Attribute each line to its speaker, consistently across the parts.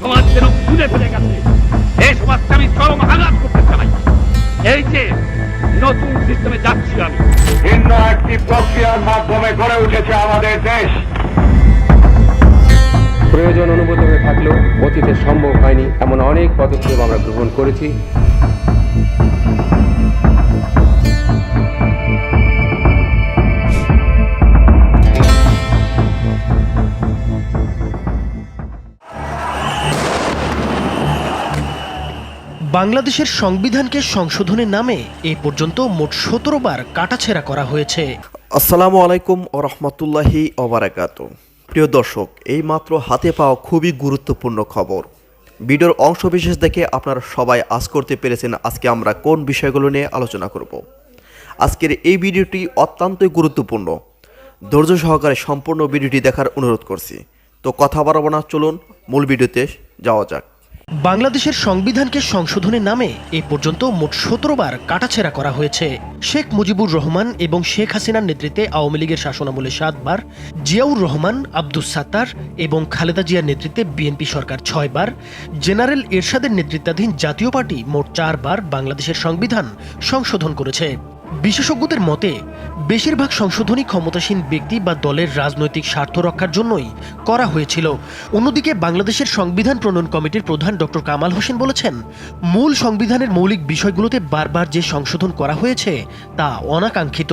Speaker 1: সমাজ যেন খুলে ফেলে গেছে। এই সমাজকে আমি চরম আঘাত করতে চাই। এই যে নতুন সিস্টেমে যাচ্ছি আমি।
Speaker 2: ভিন্ন একটি প্রক্রিয়ার মাধ্যমে গড়ে উঠেছে আমাদের দেশ।
Speaker 3: প্রয়োজন অনুভূত হয়ে থাকলেও অতীতে সম্ভব হয়নি এমন অনেক পদক্ষেপ আমরা গ্রহণ করেছি।
Speaker 4: বাংলাদেশের সংবিধানকে সংশোধনের নামে এ পর্যন্ত মোট সতেরো বার কাটাছেড়া করা হয়েছে।
Speaker 5: আসসালামু আলাইকুম ও রহমতুল্লাহি অবরাকাত প্রিয় দর্শক, এই মাত্র হাতে পাওয়া খুবই গুরুত্বপূর্ণ খবর। ভিডিওর অংশবিশেষ দেখে আপনারা সবাই আজ করতে পেরেছেন আজকে আমরা কোন বিষয়গুলো নিয়ে আলোচনা করব। আজকের এই ভিডিওটি অত্যন্তই গুরুত্বপূর্ণ। ধৈর্য সহকারে সম্পূর্ণ ভিডিওটি দেখার অনুরোধ করছি। তো কথা বাড়াবো না, চলুন মূল ভিডিওতে যাওয়া যাক।
Speaker 4: বাংলাদেশের সংবিধানকে সংশোধনের নামে এ পর্যন্ত মোট সতেরো বার কাটাছেড়া করা হয়েছে। শেখ মুজিবুর রহমান এবং শেখ হাসিনার নেতৃত্বে আওয়ামী লীগের শাসনামলে সাতবার, জিয়াউর রহমান, আব্দুস সাত্তার এবং খালেদা জিয়ার নেতৃত্বে বিএনপি সরকার ছয়বার, জেনারেল এরশাদের নেতৃত্বাধীন জাতীয় পার্টি মোট চারবার বাংলাদেশের সংবিধান সংশোধন করেছে। বিশেষজ্ঞদের মতে, বেশিরভাগ সংশোধনী ক্ষমতাসীন ব্যক্তি বা দলের রাজনৈতিক স্বার্থ রক্ষার জন্যই করা হয়েছিল। অন্যদিকে বাংলাদেশের সংবিধান প্রণয়ন কমিটির প্রধান ডক্টর কামাল হোসেন বলেছেন, মূল সংবিধানের মৌলিক বিষয়গুলোতে বারবার যে সংশোধন করা হয়েছে, তা অনাকাঙ্ক্ষিত।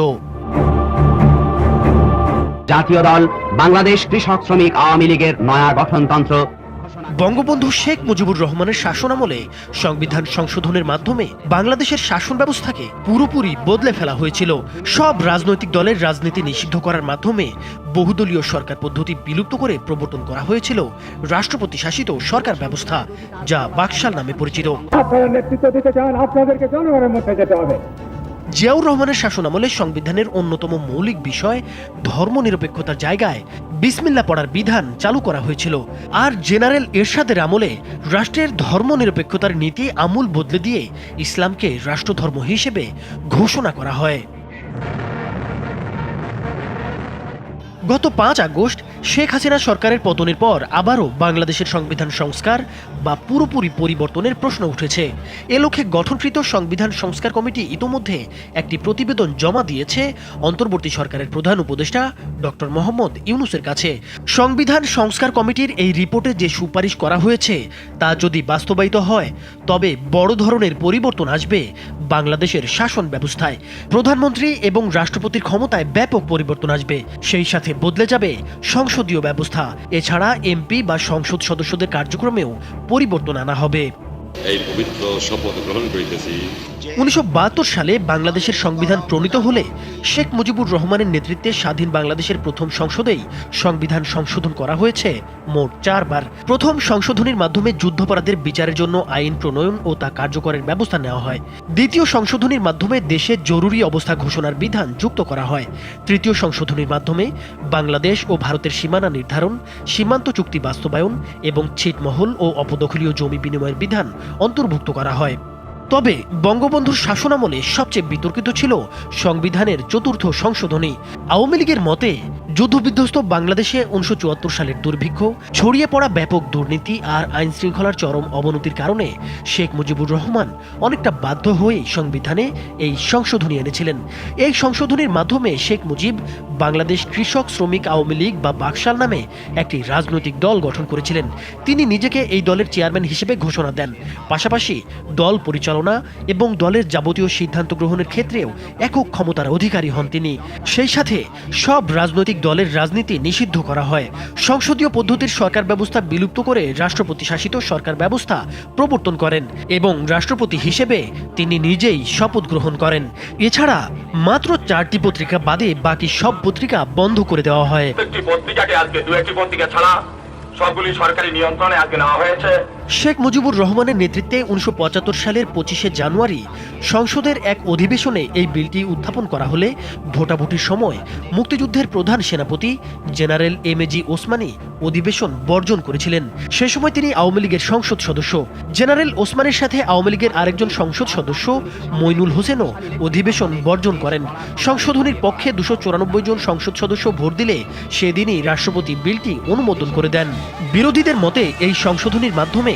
Speaker 6: জাতীয় দল, বাংলাদেশ কৃষক শ্রমিক আওয়ামী লীগের নয়া গঠনতন্ত্র
Speaker 4: বঙ্গবন্ধু শেখ মুজিবুর রহমানের শাসনামলে সংবিধান সংশোধনের মাধ্যমে বাংলাদেশের শাসন ব্যবস্থাকে পুরোপুরি বদলে ফেলা হয়েছিল। সব রাজনৈতিক দলের রাজনীতি নিষিদ্ধ করার মাধ্যমে বহুদলীয় সরকার পদ্ধতি বিলুপ্ত করে প্রবর্তন করা হয়েছিল রাষ্ট্রপতি শাসিত সরকার ব্যবস্থা, যা বাকশাল নামে পরিচিত।
Speaker 2: নেতৃত্ব দিতে চান, আপনাদেরকে জনগণের মধ্যে যেতে হবে।
Speaker 4: জিয়াউর রহমানের শাসনামলে সংবিধানের অন্যতম মৌলিক বিষয় ধর্মনিরপেক্ষতার জায়গায় বিসমিল্লা পড়ার বিধান চালু করা হয়েছিল। আর জেনারেল এরশাদের আমলে রাষ্ট্রের ধর্মনিরপেক্ষতার নীতি আমূল বদলে দিয়ে ইসলামকে রাষ্ট্রধর্ম হিসেবে ঘোষণা করা হয়। গত পাঁচ আগস্ট শেখ হাসিনা সরকারের পতনের পর আবারও বাংলাদেশের সংবিধান সংস্কার বা পুরোপুরি পরিবর্তনের প্রশ্ন উঠেছে। এ লক্ষ্যে গঠনকৃত সংবিধান সংস্কার কমিটি ইতোমধ্যে একটি প্রতিবেদন জমা দিয়েছে অন্তর্বর্তী সরকারের প্রধান উপদেষ্টা ডক্টর মোহাম্মদ ইউনুসের কাছে। সংবিধান সংস্কার কমিটির এই রিপোর্টে যে সুপারিশ করা হয়েছে তা যদি বাস্তবায়িত হয়, তবে বড় ধরনের পরিবর্তন আসবে বাংলাদেশের শাসন ব্যবস্থায়। প্রধানমন্ত্রী এবং রাষ্ট্রপতির ক্ষমতায় ব্যাপক পরিবর্তন আসবে। সেই সাথে বদলে যাবে সংসদীয় ব্যবস্থা। এছাড়া এমপি বা সংসদ সদস্যদের কার্যক্রমেও পরিবর্তন আনা হবে।
Speaker 7: এই পবিত্র শপথ গ্রহণ করিতেছি।
Speaker 4: উনিশশো বাহাত্তর সালে বাংলাদেশের সংবিধান প্রণীত হলে শেখ মুজিবুর রহমানের নেতৃত্বে স্বাধীন বাংলাদেশের প্রথম সংসদেই সংবিধান সংশোধন করা হয়েছে মোট চারবার। প্রথম সংশোধনীর মাধ্যমে যুদ্ধাপরাধের বিচারের জন্য আইন প্রণয়ন ও তা কার্যকরের ব্যবস্থা নেওয়া হয়। দ্বিতীয় সংশোধনীর মাধ্যমে দেশে জরুরি অবস্থা ঘোষণার বিধান যুক্ত করা হয়। তৃতীয় সংশোধনীর মাধ্যমে বাংলাদেশ ও ভারতের সীমানা নির্ধারণ, সীমান্ত চুক্তি বাস্তবায়ন এবং ছিটমহল ও অপদখলীয় জমি বিনিময়ের বিধান অন্তর্ভুক্ত করা হয়। তবে বঙ্গবন্ধুর শাসনামলে সবচেয়ে বিতর্কিত ছিল সংবিধানের চতুর্থ সংশোধনী। আওয়ামী লীগের মতে যুদ্ধবিধ্বস্ত বাংলাদেশে উনিশশো চুয়াত্তর সালের দুর্ভিক্ষ, ছড়িয়ে পড়া ব্যাপক দুর্নীতি আর আইন শৃঙ্খলার চরম অবনতির কারণে শেখ মুজিবুর রহমান অনেকটা বাধ্য হয়ে সংবিধানে এই সংশোধনী এনেছিলেন। এই সংশোধনীর মাধ্যমে শেখ মুজিব বাংলাদেশ কৃষক, শ্রমিক, আওয়ামী লীগ বা বাকশাল নামে একটি রাজনৈতিক দল গঠন করেছিলেন। তিনি নিজেকে এই দলের চেয়ারম্যান হিসেবে ঘোষণা দেন। পাশাপাশি দল পরিচালনা এবং দলের যাবতীয় সিদ্ধান্ত গ্রহণের ক্ষেত্রেও একক ক্ষমতার অধিকারী হন তিনি। সেই সাথে সব রাজনৈতিক দলের রাজনীতি নিষিদ্ধ করা হয়। সংসদীয় পদ্ধতির সরকার ব্যবস্থা বিলুপ্ত করে রাষ্ট্রপতি শাসিত সরকার ব্যবস্থা প্রবর্তন করেন এবং রাষ্ট্রপতি হিসেবে তিনি নিজেই শপথ গ্রহণ করেন। এছাড়া মাত্র চারটি পত্রিকা বাদে বাকি সব পত্রিকা বন্ধ করে দেওয়া হয়।
Speaker 2: দু একটি পত্রিকা ছাড়া সবগুলি সরকারি নিয়ন্ত্রণে আজকে নেওয়া হয়েছে।
Speaker 4: শেখ মুজিবুর রহমানের নেতৃত্বে উনিশশো পঁচাত্তর সালের পঁচিশে জানুয়ারি সংসদের এক অধিবেশনে এই বিলটি উত্থাপন করা হলে ভোটাভুটির সময় মুক্তিযুদ্ধের প্রধান সেনাপতি general M A G Osmani অধিবেশন বর্জন করেছিলেন। সে সময় তিনি আওয়ামী লীগের সংসদ সদস্য। জেনারেল ওসমানের সাথে আওয়ামী লীগের আরেকজন সংসদ সদস্য মইনুল হোসেনও অধিবেশন বর্জন করেন। সংশোধনীর পক্ষে দুশো জন সংসদ সদস্য ভোট দিলে সেদিনই রাষ্ট্রপতি বিলটি অনুমোদন করে দেন। বিরোধীদের মতে এই সংশোধনীর মাধ্যমে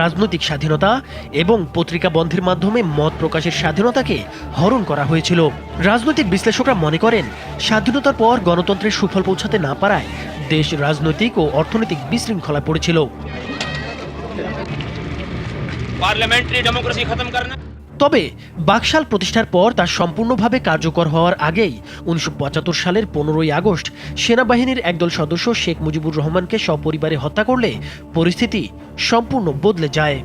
Speaker 4: রাজনৈতিক স্বাধীনতা এবং পত্রিকা বন্ধের মাধ্যমে মত প্রকাশের স্বাধীনতাকে হরণ করা হয়েছিল। রাজনৈতিক বিশ্লেষকরা মনে করেন, স্বাধীনতার পর গণতন্ত্রের সুফল পৌঁছাতে না পারায় দেশ রাজনৈতিক ও অর্থনৈতিক বিশৃঙ্খলা পড়েছিল।
Speaker 2: পার্লামেন্টারি ডেমোক্রেসি খতম করনা
Speaker 4: তবে বাকশাল প্রতিষ্ঠার পর তা সম্পূর্ণভাবে কার্যকর হওয়ার আগেই উনিশশো পঁচাত্তর সালের পনেরোই আগস্ট সেনাবাহিনীর একদল সদস্য শেখ মুজিবুর রহমানকে সপরিবারে হত্যা করলে পরিস্থিতি সম্পূর্ণ বদলে যায়।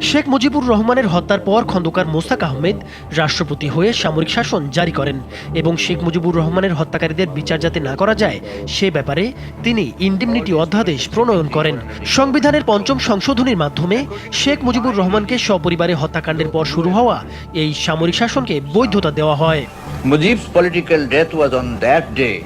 Speaker 4: শেখ মুজিবুর রহমানের হত্যার পর খন্দকার মোস্তাক আহমেদ রাষ্ট্রপতি হয়ে সামরিক শাসন জারি করেন এবং শেখ মুজিবুর রহমানের হত্যাকারীদের বিচার যাতে না করা যায়, সে ব্যাপারে তিনি ইন্ডিমনিটি অধ্যাদেশ প্রণয়ন করেন সংবিধানের পঞ্চম সংশোধনীর মাধ্যমে শেখ মুজিবুর রহমানকে সপরিবারে হত্যাকাণ্ডের পর শুরু হওয়া এই সামরিক শাসনকে বৈধতা দেওয়া হয়
Speaker 8: Mujib's political death was on that day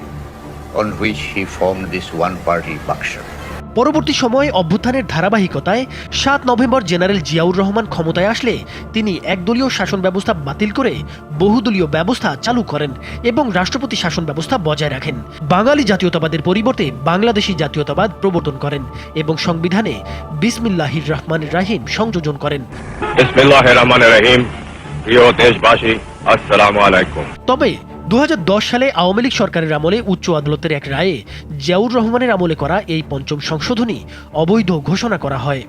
Speaker 8: on which he formed this one party Baksha.
Speaker 4: পরবর্তী সময়ে অভ্যুত্থানের ধারাবাহিকতায় সাত নভেম্বর জেনারেল জিয়াউর রহমান ক্ষমতায় আসলে তিনি একদলীয় শাসন ব্যবস্থা বাতিল করে বহুদলীয় ব্যবস্থা চালু করেন এবং রাষ্ট্রপতি শাসন ব্যবস্থা বজায় রাখেন। বাঙালি জাতীয়তাবাদের পরিবর্তে বাংলাদেশি জাতীয়তাবাদ প্রবর্তন করেন এবং সংবিধানে বিসমিল্লাহির রহমান রাহিম সংযোজন করেন।
Speaker 2: বিসমিল্লাহ রহমান রহিম। প্রিয় দেশবাসী আসসালামু আলাইকুম।
Speaker 4: তবে দু হাজার দশ সালে আওয়ামী লীগ সরকারের আমলে উচ্চ আদালতের এক রায়ে জিয়াউর রহমানের আমলে করা এই পঞ্চম সংশোধনী অবৈধ ঘোষণা করা হয়।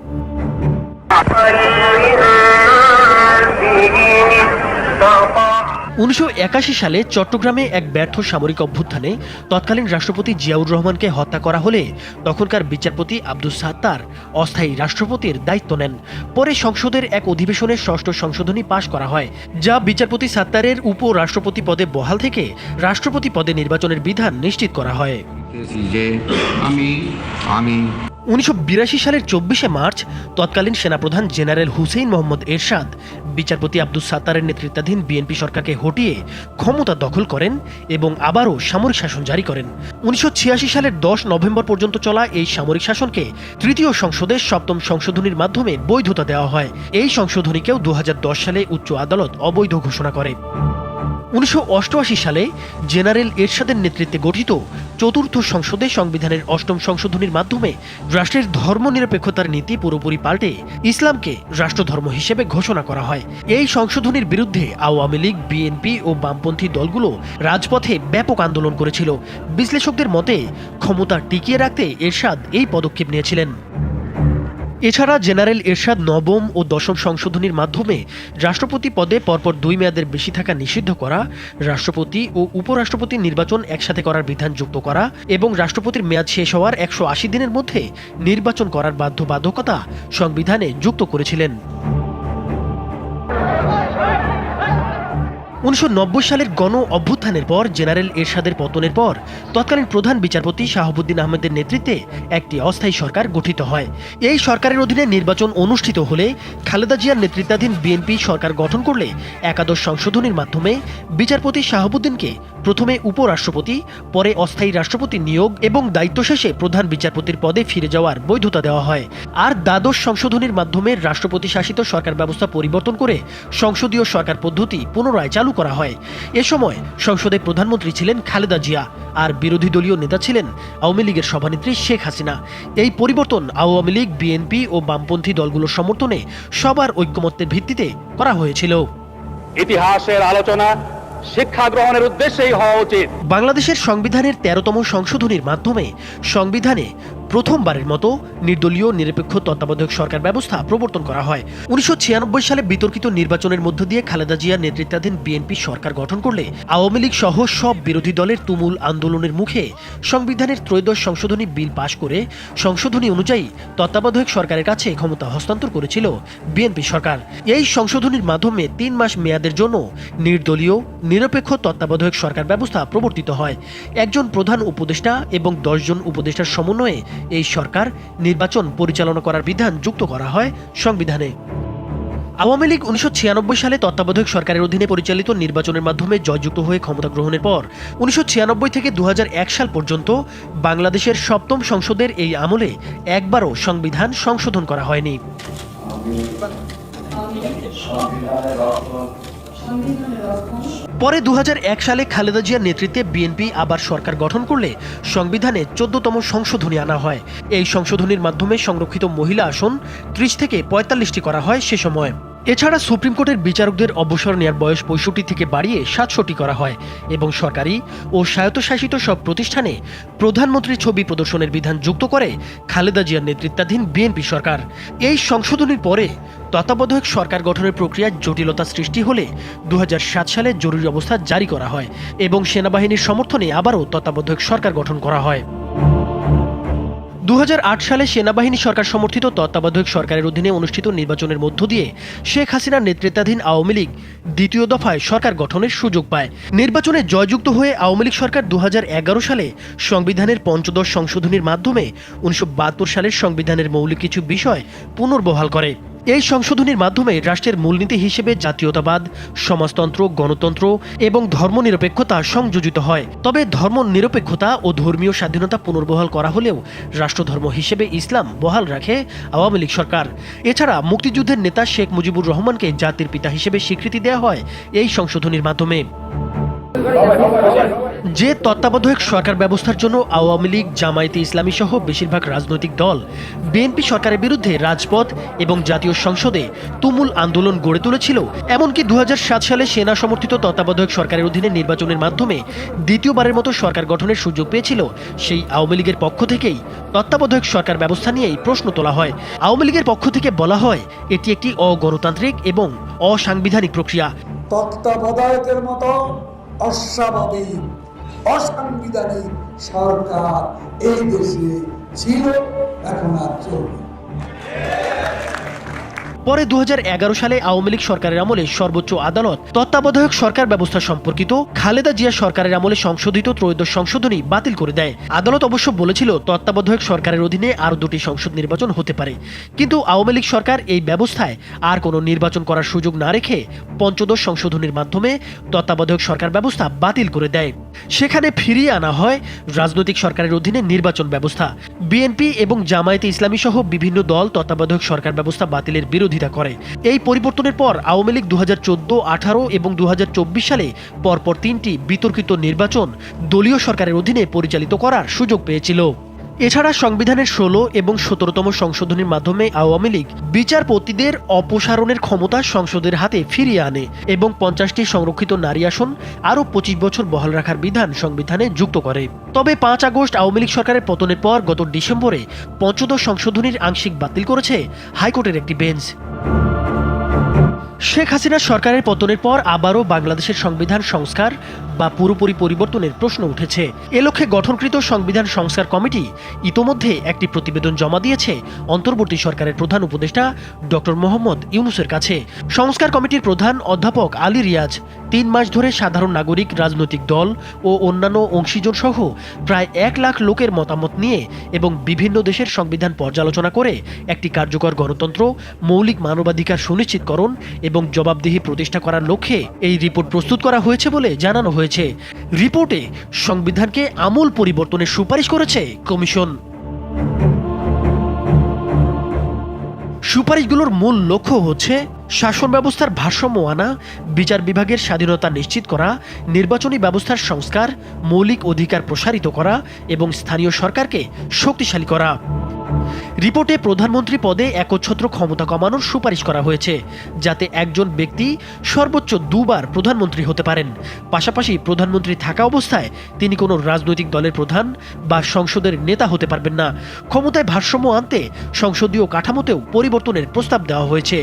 Speaker 4: উনিশশো একাশি সালে চট্টগ্রামে এক ব্যর্থ সামরিক অভ্যুত্থানে তৎকালীন রাষ্ট্রপতি জিয়াউর রহমানকে হত্যা করা হলে তখনকার বিচারপতি আব্দুস সাত্তার অস্থায়ী রাষ্ট্রপতির দায়িত্ব নেন। পরে সংসদের এক অধিবেশনে ষষ্ঠ সংশোধনী পাশ করা হয়, যা বিচারপতি সাত্তারের উপ রাষ্ট্রপতি পদে বহাল থেকে রাষ্ট্রপতি পদে নির্বাচনের বিধান নিশ্চিত করা হয়।
Speaker 9: আমি আমি
Speaker 4: উনিশশো বিরাশি সালের চব্বিশে মার্চ তৎকালীন সেনাপ্রধান জেনারেল হুসেইন মোহাম্মদ এরশাদ, বিচারপতি আব্দুস সাত্তারের নেতৃত্বাধীন বিএনপি সরকারকে হটিয়ে ক্ষমতা দখল করেন এবং আবারও সামরিক শাসন জারি করেন। উনিশশো ছিয়াশি সালের দশ নভেম্বর পর্যন্ত চলা এই সামরিক শাসনকে তৃতীয় সংসদের সপ্তম সংশোধনীর মাধ্যমে বৈধতা দেওয়া হয়। এই সংশোধনীকেও দু হাজার দশ সালে উচ্চ আদালত অবৈধ ঘোষণা করে। উনিশশো অষ্টআশি সালে জেনারেল এরশাদের নেতৃত্বে গঠিত চতুর্থ সংসদে সংবিধানের অষ্টম সংশোধনীর মাধ্যমে রাষ্ট্রের ধর্মনিরপেক্ষতার নীতি পুরোপুরি পাল্টে ইসলামকে রাষ্ট্রধর্ম হিসেবে ঘোষণা করা হয়। এই সংশোধনীর বিরুদ্ধে আওয়ামী লীগ, বিএনপি ও বামপন্থী দলগুলো রাজপথে ব্যাপক আন্দোলন করেছিল। বিশ্লেষকদের মতে ক্ষমতা টিকিয়ে রাখতে এরশাদ এই পদক্ষেপ নিয়েছিলেন। এছাড়া জেনারেল এরশাদ নবম ও দশম সংশোধনীর মাধ্যমে রাষ্ট্রপতি পদে পরপর দুই মেয়াদের বেশি থাকা নিষিদ্ধ করা, রাষ্ট্রপতি ও উপরাষ্ট্রপতি নির্বাচন একসাথে করার বিধান যুক্ত করা এবং রাষ্ট্রপতির মেয়াদ শেষ হওয়ার একশো আশি দিনের মধ্যে নির্বাচন করার বাধ্যবাধকতা সংবিধানে যুক্ত করেছিলেন। উনিশশো নব্বই সালের গণ অভ্যুত্থানের পর জেনারেল এরশাদের পতনের পর তৎকালীন প্রধান বিচারপতি শাহাবুদ্দিন আহমেদের নেতৃত্বে একটি অস্থায়ী সরকার গঠিত হয়। এই সরকারের অধীনে নির্বাচন অনুষ্ঠিত হলে খালেদা জিয়ার নেতৃত্বাধীন বিএনপি সরকার গঠন করলে একাদশ সংশোধনীর মাধ্যমে বিচারপতি শাহাবুদ্দিনকে প্রথমে উপরাষ্ট্রপতি, পরে অস্থায়ী রাষ্ট্রপতি নিয়োগ এবং দায়িত্ব শেষে প্রধান বিচারপতির পদে ফিরে যাওয়ার বৈধতা দেওয়া হয়। আর দ্বাদশ সংশোধনীর মাধ্যমে রাষ্ট্রপতি শাসিত সরকার ব্যবস্থা পরিবর্তন করে সংসদীয় সরকার পদ্ধতি পুনরায় চালু করা হয়। এ সময় সংসদে প্রধানমন্ত্রী ছিলেন খালেদা জিয়া আর বিরোধী দলীয় নেতা ছিলেন আওয়ামী লীগের সভানেত্রী শেখ হাসিনা। এই পরিবর্তন আওয়ামী লীগ, বিএনপি ও বামপন্থী দলগুলোর সমর্থনে সবার ঐক্যমত্যের ভিত্তিতে করা হয়েছিল।
Speaker 1: ইতিহাসের আলোচনা শিক্ষা গ্রহণের উদ্দেশ্যেই হওয়া উচিত।
Speaker 4: বাংলাদেশের সংবিধানের তেরোতম সংশোধনীর মাধ্যমে সংবিধানে প্রথমবারের মতো নির্দলীয়, নিরপেক্ষ তত্ত্বাবধায়ক সরকার ব্যবস্থা প্রবর্তন করা হয়। উনিশশো ছিয়ানব্বই সালে বিতর্কিত নির্বাচনের মধ্য দিয়ে খালেদা জিয়ার নেতৃত্বাধীন বিএনপি সরকার গঠন করলে আওয়ামী লীগ সহ সব বিরোধী দলের তুমুল আন্দোলনের মুখে সংবিধানের ত্রয়োদশ সংশোধনী বিল পাশ করে সংশোধনী অনুযায়ী তত্ত্বাবধায়ক সরকারের কাছে ক্ষমতা হস্তান্তর করেছিল বিএনপি সরকার। এই সংশোধনীর মাধ্যমে তিন মাস মেয়াদের জন্য নির্দলীয়, নিরপেক্ষ তত্ত্বাবধায়ক সরকার ব্যবস্থা প্রবর্তিত হয়। একজন প্রধান উপদেষ্টা এবং দশজন উপদেষ্টার সমন্বয়ে এই সরকার নির্বাচন পরিচালনা করার বিধান যুক্ত করা হয় সংবিধানে। আওয়ামী লীগ উনিশশো ছিয়ানব্বই সালে তত্ত্বাবধায়ক সরকারের অধীনে পরিচালিত নির্বাচনের মাধ্যমে জয়যুক্ত হয়ে ক্ষমতা গ্রহণের পর উনিশশো ছিয়ানব্বই থেকে দু হাজার এক সাল পর্যন্ত বাংলাদেশের সপ্তম সংসদের এই আমলে একবারও সংবিধান সংশোধন করা হয়নি। পরে দুহাজার এক সালে খালেদা জিয়ার নেতৃত্বে বিএনপি আবার সরকার গঠন করলে সংবিধানে চোদ্দতম সংশোধনী আনা হয়। এই সংশোধনীর মাধ্যমে সংরক্ষিত মহিলা আসন ত্রিশ থেকে পঁয়তাল্লিশটি করা হয় সে সময়। এছাড়া সুপ্রিম কোর্টের বিচারকদের অবসর নেওয়ার বয়স পঁয়ষট্টি থেকে বাড়িয়ে সাতষট্টি করা হয় এবং সরকারি ও স্বায়ত্তশাসিত সব প্রতিষ্ঠানে প্রধানমন্ত্রীর ছবি প্রদর্শনের বিধান যুক্ত করে খালেদা জিয়ার নেতৃত্বাধীন বিএনপি সরকার। এই সংশোধনীর পরে তত্ত্বাবধায়ক সরকার গঠনের প্রক্রিয়ায় জটিলতা সৃষ্টি হলে দু হাজার সাত সালে জরুরি অবস্থা জারি করা হয় এবং সেনাবাহিনীর সমর্থনে আবারও তত্ত্বাবধায়ক সরকার গঠন করা হয়। দু হাজার আট সালে সেনাবাহিনী সরকার সমর্থিত তত্ত্বাবধায়ক সরকারের অধীনে অনুষ্ঠিত নির্বাচনের মধ্য দিয়ে শেখ হাসিনার নেতৃত্বাধীন আওয়ামী লীগ দ্বিতীয় দফায় সরকার গঠনের সুযোগ পায়। নির্বাচনে জয়যুক্ত হয়ে আওয়ামী লীগ সরকার দু হাজার এগারো সালে সংবিধানের পঞ্চদশ সংশোধনীর মাধ্যমে উনিশশো বাহাত্তর সালের সংবিধানের মৌলিক কিছু বিষয় পুনর্বহাল করে। এই সংশোধনীর মাধ্যমে রাষ্ট্রের মূলনীতি হিসেবে জাতীয়তাবাদ, সমাজতন্ত্র, গণতন্ত্র এবং ধর্মনিরপেক্ষতা সংযোজিত হয়। তবে ধর্ম নিরপেক্ষতা ও ধর্মীয় স্বাধীনতা পুনর্বহাল করা হলেও রাষ্ট্রধর্ম হিসেবে ইসলাম বহাল রাখে আওয়ামী লীগ সরকার। এছাড়া মুক্তিযুদ্ধের নেতা শেখ মুজিবুর রহমানকে জাতির পিতা হিসেবে স্বীকৃতি দেওয়া হয় এই সংশোধনীর মাধ্যমে। যে তত্ত্বাবধায়ক সরকার ব্যবস্থার জন্য আওয়ামী লীগ, জামায়াতে ইসলামী সহ বেশিরভাগ রাজনৈতিক দল, বিএনপি সরকারের বিরুদ্ধে রাজপথ এবং জাতীয় সংসদে তুমুল আন্দোলন গড়ে তুলেছিল। এমনকি দু হাজার সাত সালে সেনা সমর্থিত তত্ত্বাবধায়ক সরকারের অধীনে নির্বাচনের মাধ্যমে দ্বিতীয়বারের মতো সরকার গঠনের সুযোগ পেয়েছিল। সেই আওয়ামী লীগের পক্ষ থেকেই তত্ত্বাবধায়ক সরকার ব্যবস্থা নিয়েই প্রশ্ন তোলা হয়। আওয়ামী লীগের পক্ষ থেকে বলা হয়, এটি একটি অগণতান্ত্রিক এবং অসাংবিধানিক প্রক্রিয়া।
Speaker 10: তত্ত্বাবধায়কের মতো অস্বাভাবিক অসাংবিধানিক সরকার এই দেশে ছিল এখন আর চলবে
Speaker 4: পরে দু হাজার এগারো সালে আওয়ামী লীগ সরকারের আমলে সর্বোচ্চ আদালত, তত্ত্বাবধায়ক সরকার ব্যবস্থা সম্পর্কিত খালেদা জিয়া সরকারের আমলে সংশোধিত ত্রয়োদশ সংশোধনী বাতিল করে দেয়। আদালত অবশ্য বলেছিল, তত্ত্বাবধায়ক সরকারের অধীনে আরও দুটি সংসদ নির্বাচন হতে পারে। কিন্তু আওয়ামী লীগ সরকার এই ব্যবস্থায় আর কোনো নির্বাচন করার সুযোগ না রেখে পঞ্চদশ সংশোধনীর মাধ্যমে তত্ত্বাবধায়ক সরকার ব্যবস্থা বাতিল করে দেয়। সেখানে ফিরিয়ে আনা হয় রাজনৈতিক সরকারের অধীনে নির্বাচন ব্যবস্থা। বিএনপি এবং জামায়াতে ইসলামী সহ বিভিন্ন দল তত্ত্বাবধায়ক সরকার ব্যবস্থা বাতিলের বিরোধিতা করে। এই পরিবর্তনের পর আওয়ামী লীগ দু হাজার আঠারো এবং দু হাজার চব্বিশ সালে পরপর তিনটি বিতর্কিত নির্বাচন দলীয় সরকারের অধীনে পরিচালিত করার সুযোগ পেয়েছিল। এছাড়া সংবিধানের ষোলো এবং সতেরোতম সংশোধনীর মাধ্যমে আওয়ামী লীগ বিচারপতিদের অপসারণের ক্ষমতা সংসদের হাতে ফিরিয়ে আনে এবং পঞ্চাশটি সংরক্ষিত নারী আসন আরও পঁচিশ বছর বহাল রাখার বিধান সংবিধানে যুক্ত করে। তবে পাঁচ আগস্ট আওয়ামী লীগ সরকারের পতনের পর গত ডিসেম্বরে পঞ্চদশ সংশোধনীর আংশিক বাতিল করেছে হাইকোর্টের একটি বেঞ্চ। শেখ হাসিনা সরকারের পতনের পর আবারও বাংলাদেশের সংবিধান সংস্কার বা পুরোপুরি পরিবর্তনের প্রশ্ন উঠেছে। এ লক্ষ্যে গঠনকৃত সংবিধান সংস্কার কমিটি ইতোমধ্যে একটি প্রতিবেদন জমা দিয়েছে অন্তর্বর্তী সরকারের প্রধান উপদেষ্টা ডক্টর মোহাম্মদ ইউনুসের কাছে। সংস্কার কমিটির প্রধান অধ্যাপক আলী রিয়াজ তিন মাস ধরে সাধারণ নাগরিক, রাজনৈতিক দল ও অন্যান্য অংশীজন সহ প্রায় এক লাখ লোকের মতামত নিয়ে এবং বিভিন্ন দেশের সংবিধান পর্যালোচনা করে একটি কার্যকর গণতন্ত্র, মৌলিক মানবাধিকার সুনিশ্চিতকরণ এবং জবাবদিহি প্রতিষ্ঠা করার লক্ষ্যে এই রিপোর্ট প্রস্তুত করা হয়েছে বলে জানানো হয়েছে। রিপোর্টে সংবিধানকে আমূল পরিবর্তনের সুপারিশ করেছে কমিশন। সুপারিশগুলোর মূল লক্ষ্য হচ্ছে শাসন ব্যবস্থার ভারসাম্য আনা, বিচার বিভাগের স্বাধীনতা নিশ্চিত করা, নির্বাচনী ব্যবস্থার সংস্কার, মৌলিক অধিকার প্রসারিত করা এবং স্থানীয় সরকারকে শক্তিশালী করা। রিপোর্টে প্রধানমন্ত্রী পদে একচ্ছত্র ক্ষমতা কমানোর সুপারিশ করা হয়েছে, যাতে একজন ব্যক্তি সর্বোচ্চ দুবার প্রধানমন্ত্রী হতে পারেন। পাশাপাশি প্রধানমন্ত্রী থাকা অবস্থায় তিনি কোনো রাজনৈতিক দলের প্রধান বা সংসদের নেতা হতে পারবেন না। ক্ষমতায় ভারসাম্য আনতে সংসদীয় কাঠামোতেও পরিবর্তনের প্রস্তাব দেওয়া হয়েছে।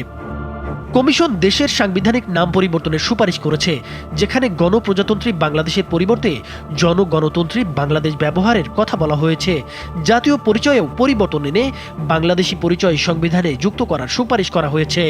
Speaker 4: কমিশন দেশের সাংবিধানিক নাম পরিবর্তনের সুপারিশ করেছে, যেখানে গণপ্রজাতন্ত্রী বাংলাদেশের পরিবর্তে জনগণতন্ত্রী বাংলাদেশ ব্যবহারের কথা বলা হয়েছে। জাতীয় পরিচয়েও পরিবর্তন এনে বাংলাদেশি পরিচয় সংবিধানে যুক্ত করার সুপারিশ করা হয়েছে।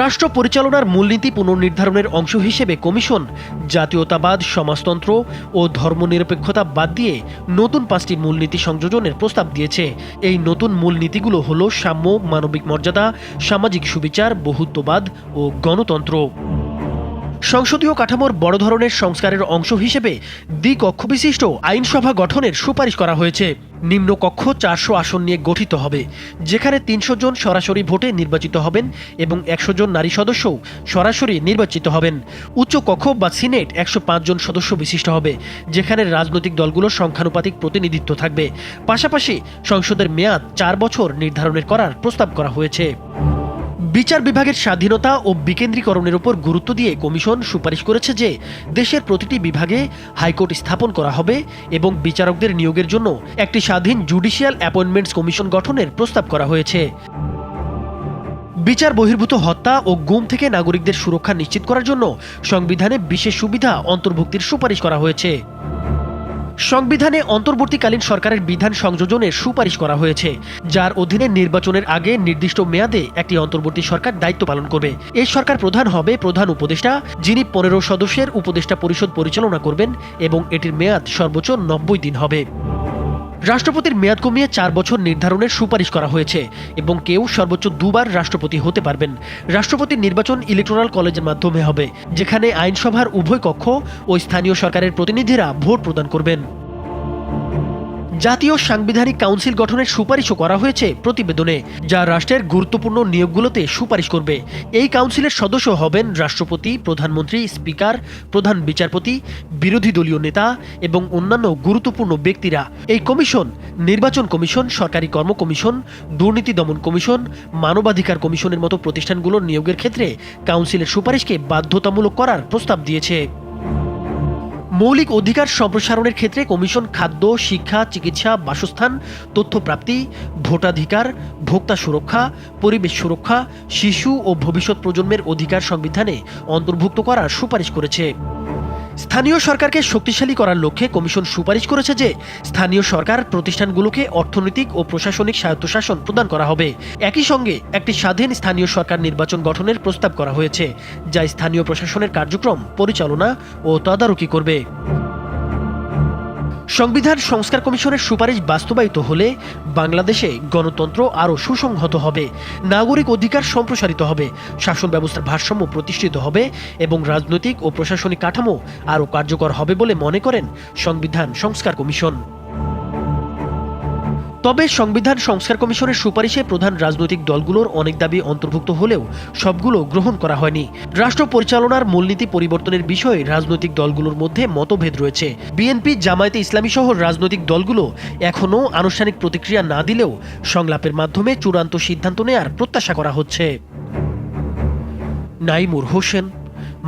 Speaker 4: রাষ্ট্র পরিচালনার মূলনীতি পুনর্নির্ধারণের অংশ হিসেবে কমিশন, জাতীয়তাবাদ, সমাজতন্ত্র ও ধর্মনিরপেক্ষতা বাদ দিয়ে নতুন পাঁচটি মূলনীতি সংযোজনের প্রস্তাব দিয়েছে। এই নতুন মূলনীতিগুলো হল সাম্য, মানবিক মর্যাদা, সামাজিক সুবিচার, বহুত্ববাদ ও গণতন্ত্র। সংসদীয় কাঠামোর বড় ধরনের সংস্কারের অংশ হিসেবে দ্বিকক্ষ বিশিষ্ট আইনসভা গঠনের সুপারিশ করা হয়েছে। নিম্নকক্ষ চারশো আসন নিয়ে গঠিত হবে, যেখানে তিনশো জন সরাসরি ভোটে নির্বাচিত হবেন এবং একশো জন নারী সদস্যও সরাসরি নির্বাচিত হবেন। উচ্চ কক্ষ বা সিনেট একশো জন সদস্য বিশিষ্ট হবে, যেখানে রাজনৈতিক দলগুলোর সংখ্যানুপাতিক প্রতিনিধিত্ব থাকবে। পাশাপাশি সংসদের মেয়াদ চার বছর নির্ধারণের করার প্রস্তাব করা হয়েছে। বিচার বিভাগের স্বাধীনতা ও বিকেন্দ্রীকরণের উপর গুরুত্ব দিয়ে কমিশন সুপারিশ করেছে যে দেশের প্রতিটি বিভাগে হাইকোর্ট স্থাপন করা হবে এবং বিচারকদের নিয়োগের জন্য একটি স্বাধীন জুডিশিয়াল অ্যাপয়েন্টমেন্টস কমিশন গঠনের প্রস্তাব করা হয়েছে। বিচার বহির্ভূত হত্যা ও গুম থেকে নাগরিকদের সুরক্ষা নিশ্চিত করার জন্য সংবিধানে বিশেষ সুবিধা অন্তর্ভুক্তির সুপারিশ করা হয়েছে। সংবিধানে অন্তর্বর্তীকালীন সরকারের বিধান সংযোজনের সুপারিশ করা হয়েছে, যার অধীনে নির্বাচনের আগে নির্দিষ্ট মেয়াদে একটি অন্তর্বর্তী সরকার দায়িত্ব পালন করবে। এই সরকার প্রধান হবে প্রধান উপদেষ্টা, যিনি পনেরো সদস্যের উপদেষ্টা পরিষদ পরিচালনা করবেন এবং এটির মেয়াদ সর্বোচ্চ নব্বই দিন হবে। রাষ্ট্রপতির মেয়াদ কমিয়ে চার বছর নির্ধারণের সুপারিশ করা হয়েছে এবং কেউ সর্বোচ্চ দুবার রাষ্ট্রপতি হতে পারবেন। রাষ্ট্রপতির নির্বাচন ইলেকট্রাল কলেজের মাধ্যমে হবে, যেখানে আইনসভার উভয় কক্ষ ও স্থানীয় সরকারের প্রতিনিধিরা ভোট প্রদান করবেন। জাতীয় সাংবিধানিক কাউন্সিল গঠনের সুপারিশও করা হয়েছে প্রতিবেদনে, যা রাষ্ট্রের গুরুত্বপূর্ণ নিয়োগগুলোতে সুপারিশ করবে। এই কাউন্সিলের সদস্য হবেন রাষ্ট্রপতি, প্রধানমন্ত্রী, স্পিকার, প্রধান বিচারপতি, বিরোধী দলীয় নেতা এবং অন্যান্য গুরুত্বপূর্ণ ব্যক্তিরা। এই কমিশন, নির্বাচন কমিশন, সরকারি কর্ম কমিশন, দুর্নীতি দমন কমিশন, মানবাধিকার কমিশনের মতো প্রতিষ্ঠানগুলোর নিয়োগের ক্ষেত্রে কাউন্সিলের সুপারিশকে বাধ্যতামূলক করার প্রস্তাব দিয়েছে। মৌলিক অধিকার সম্প্রসারণের ক্ষেত্রে কমিশন খাদ্য, শিক্ষা, চিকিৎসা, বাসস্থান, তথ্যপ্রাপ্তি, ভোটাধিকার, ভোক্তা সুরক্ষা, পরিবেশ সুরক্ষা, শিশু ও ভবিষ্যৎ প্রজন্মের অধিকার সংবিধানে অন্তর্ভুক্ত করার সুপারিশ করেছে। স্থানীয় সরকারকে শক্তিশালী করার লক্ষ্যে কমিশন সুপারিশ করেছে যে স্থানীয় সরকার প্রতিষ্ঠানগুলোকে অর্থনৈতিক ও প্রশাসনিক স্বায়ত্তশাসন প্রদান করা হবে। একই সঙ্গে একটি স্বাধীন স্থানীয় সরকার নির্বাচন গঠনের প্রস্তাব করা হয়েছে, যা স্থানীয় প্রশাসনের কার্যক্রম, পরিচালনা ও তদারকি করবে। সংবিধান সংস্কার কমিশনের সুপারিশ বাস্তবায়িত হলে বাংলাদেশে গণতন্ত্র আরও সুসংহত হবে, নাগরিক অধিকার সম্প্রসারিত হবে, শাসন ব্যবস্থার ভারসাম্য প্রতিষ্ঠিত হবে এবং রাজনৈতিক ও প্রশাসনিক কাঠামো আরও কার্যকর হবে বলে মনে করেন সংবিধান সংস্কার কমিশন। তবে সংবিধান সংস্কার কমিশনের সুপারিশে প্রধান রাজনৈতিক দলগুলোর অনেক দাবি অন্তর্ভুক্ত হলেও সবগুলো গ্রহণ করা হয়নি। রাষ্ট্র পরিচালনার মূলনীতি পরিবর্তনের বিষয়ে রাজনৈতিক দলগুলোর মধ্যে মতভেদ রয়েছে। বিএনপি, জামায়াতে ইসলামী সহ রাজনৈতিক দলগুলো এখনও আনুষ্ঠানিক প্রতিক্রিয়া না দিলেও সংলাপের মাধ্যমে চূড়ান্ত সিদ্ধান্ত নেয়ার প্রত্যাশা করা হচ্ছে। নাইমুর হোসেন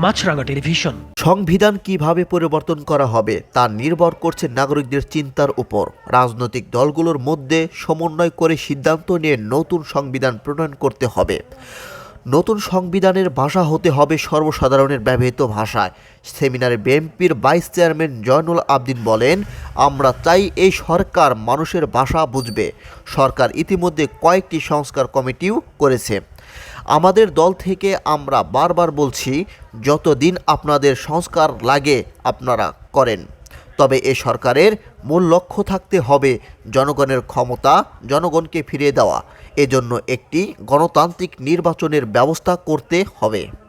Speaker 4: মাছরাঙ্গা টেলিভিশন
Speaker 5: সংবিধান কীভাবে পরিবর্তন করা হবে তা নির্ভর করছে নাগরিকদের চিন্তার উপর। রাজনৈতিক দলগুলোর মধ্যে সমন্বয় করে সিদ্ধান্ত নিয়ে নতুন সংবিধান প্রণয়ন করতে হবে। নতুন সংবিধানের ভাষা হতে হবে সর্বসাধারণের ব্যবহৃত ভাষায়। সেমিনারে বিএনপির ভাইস চেয়ারম্যান জয়নুল আবদিন বলেন, আমরা চাই এই সরকার মানুষের ভাষা বুঝবে। সরকার ইতিমধ্যে কয়েকটি সংস্কার কমিটিও করেছে। আমাদের দল থেকে আমরা বারবার বলছি, যতদিন আপনাদের সংস্কার লাগে, আপনারা করেন। তবে এ সরকারের মূল লক্ষ্য থাকতে হবে জনগণের ক্ষমতা, জনগণকে ফিরিয়ে দেওয়া। এজন্য একটি গণতান্ত্রিক নির্বাচনের ব্যবস্থা করতে হবে।